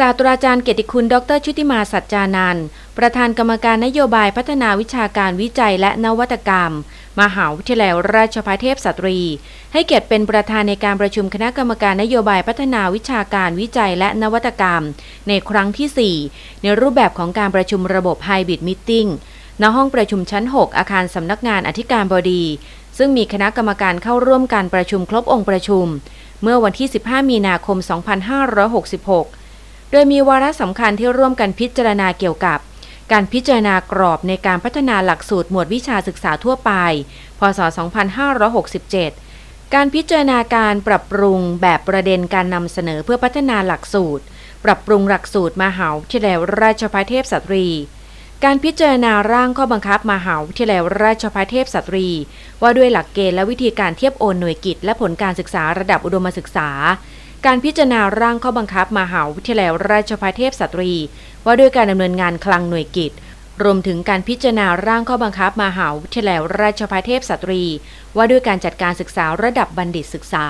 ศาสตราจารย์เกียรติคุณ ดร ชุติมาสัจจานันท์ประธานกรรมการนโยบายพัฒนาวิชาการวิจัยและนวัตกรรม มหาวิทยาลัยราชภัฏเทพสตรี ให้เกียรติเป็นประธานในการประชุมคณะกรรมการนโยบายพัฒนาวิชาการวิจัยและนวัตกรรม ในครั้งที่ 4 ในรูปแบบของการประชุมระบบไฮบริดมิทติ้งณห้องประชุมชั้น 6 อาคารสำนักงานอธิการบดี ซึ่งมีคณะกรรมการเข้าร่วมการประชุมครบองค์ประชุม เมื่อวันที่ 15 มีนาคม 2566 โดยมีวาระสำคัญที่ร่วมกันพิจารณาเกี่ยวกับ การพิจารณากรอบในการพัฒนาหลักสูตรหมวดวิชาศึกษาทั่วไป พศ 2567 การพิจารณาการปรับปรุงแบบประเด็นการนำเสนอเพื่อพัฒนาหลักสูตร ปรับปรุงหลักสูตรมหาวิทยาลัยราชภัฏเทพสตรีการพิจารณาร่างข้อบังคับมหาวิทยาลัยราชภัฏเทพสตรี ว่าด้วยหลักเกณฑ์และวิธีการเทียบโอนหน่วยกิจและผลการศึกษาระดับอุดมศึกษา การพิจารณาร่างข้อบังคับมหาวิทยาลัยราชภัฏเทพสตรี ว่าด้วยการดำเนินงานคลังหน่วยกิจ รวมถึงการพิจารณาร่างข้อบังคับมหาวิทยาลัยราชภัฏเทพสตรี ว่าด้วยการจัดการศึกษาระดับบัณฑิตศึกษา